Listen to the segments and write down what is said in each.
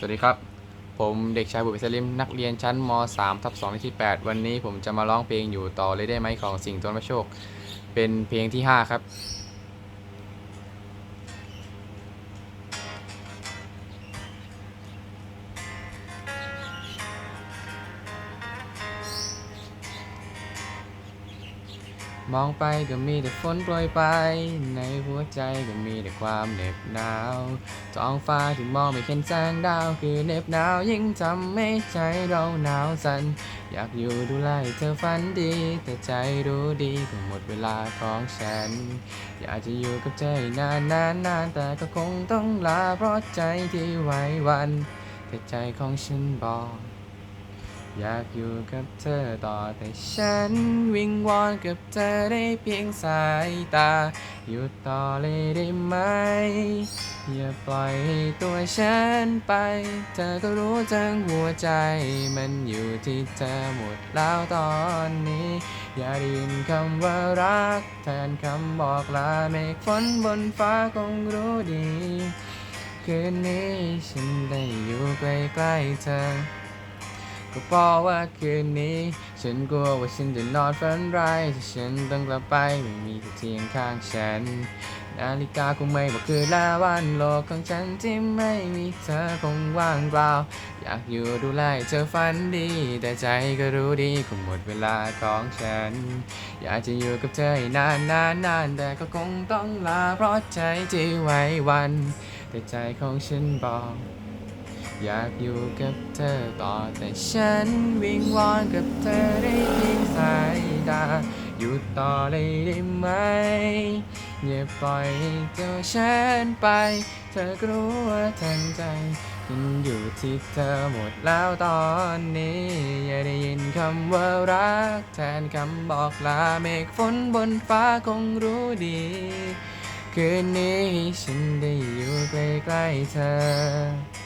สวัสดีครับ ผมเด็กชายบุตรสลิมนักเรียนชั้นม 3 ทับ2ที่ 8 วันนี้ผมจะมาร้องเพลงอยู่ต่อเลยได้ไหมของสิงห์ตนพระโชค เป็นเพลงที่ 5 ครับ มองไปก็มีแต่ฝนโปรยไป ในหัวใจก็มีแต่ความเหน็บหนาวท้องฟ้าที่มองไม่เห็นแสงดาว คือเหน็บหนาวยิ่งทำให้ใจเราหนาวสั่นอยากอยู่ดูแลเธอฝันดี แต่ใจรู้ดีก็หมดเวลาของฉัน อยากจะอยู่กับเธอให้นานนานนานแต่ก็คงต้องลาเพราะใจที่ไหววัน แต่ใจของฉันบอก อยากอยู่กับเธอต่อแต่ฉันวิงวอนกับเธอได้เพียงสายตาหยุดต่อเลยได้ไหม อย่าปล่อยให้ตัวฉันไป เธอก็รู้ทั้งหัวใจ มันอยู่ที่เธอหมดแล้วตอนนี้ อย่าได้ยินคำว่ารัก แทนคำบอกลาเมฆฝนบนฟ้าคงรู้ดี คืนนี้ฉันได้อยู่ใกล้ๆเธอ ก็เพราะว่าคืนนี้ ฉันกลัวว่าฉันจะนอนฝันร้ายถ้าฉันต้องกลับไปไม่มีเธอเทียงข้างฉัน นาฬิกาคงไม่บอกคือลาวันโลกของฉันที่ไม่มีเธอคงว่างเปล่า อยากอยู่ดูแลเธอฝันดี แต่ใจก็รู้ดีคงหมดเวลาของฉัน อยากจะอยู่กับเธอให้นานนานนานแต่ก็คงต้องลาเพราะใจที่ไหวหวัน แต่ใจของฉันบอก อยากอยู่กับเธอต่อแต่ฉันวิงวอนกับเธอได้เพียงสายตาหยุดต่อเลยได้ไหมอย่าปล่อยให้ตัวฉันไป เธอก็รู้ว่าทั้งใจมันอยู่ที่เธอหมดแล้วตอนนี้ อย่าได้ยินคำว่ารัก แทนคำบอกลาเมฆฝนบนฟ้าคงรู้ดี คืนนี้ฉันได้อยู่ใกล้ๆเธอ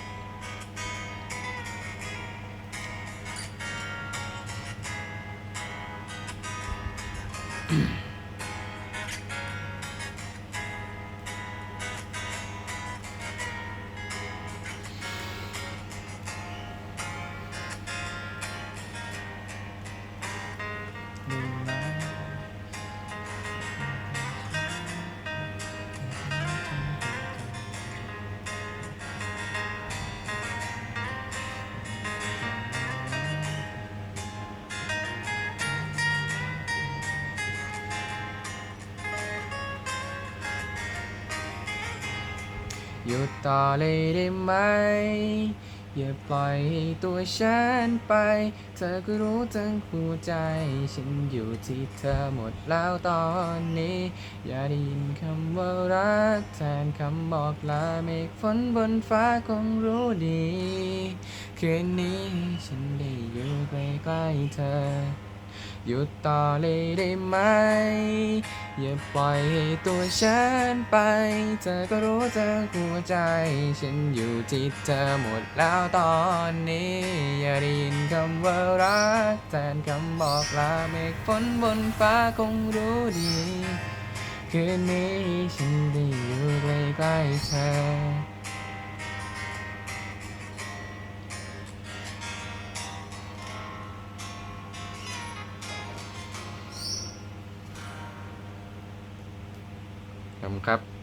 Mm-hmm. หยุดต่อเลยได้ไหม อย่าปล่อยให้ตัวฉันไป เธอก็รู้ทั้งหัวใจ ฉันอยู่ที่เธอหมดแล้วตอนนี้ อย่าได้ยินคำว่ารัก แทนคำบอกลาเมฆฝนบนฟ้าคงรู้ดี คืนนี้ฉันได้อยู่ใกล้ๆเธอ หยุดต่อเลยได้ไหม อย่าปล่อยให้ตัวฉันไป เธอก็รู้ทั้งหัวใจ ฉันอยู่ที่เธอหมดแล้วตอนนี้ อย่าได้ยินคำว่ารักแทนคำบอกลาเมฆฝนบนฟ้าคงรู้ดี คืนนี้ฉันได้อยู่ใกล้ๆเธอ ครับ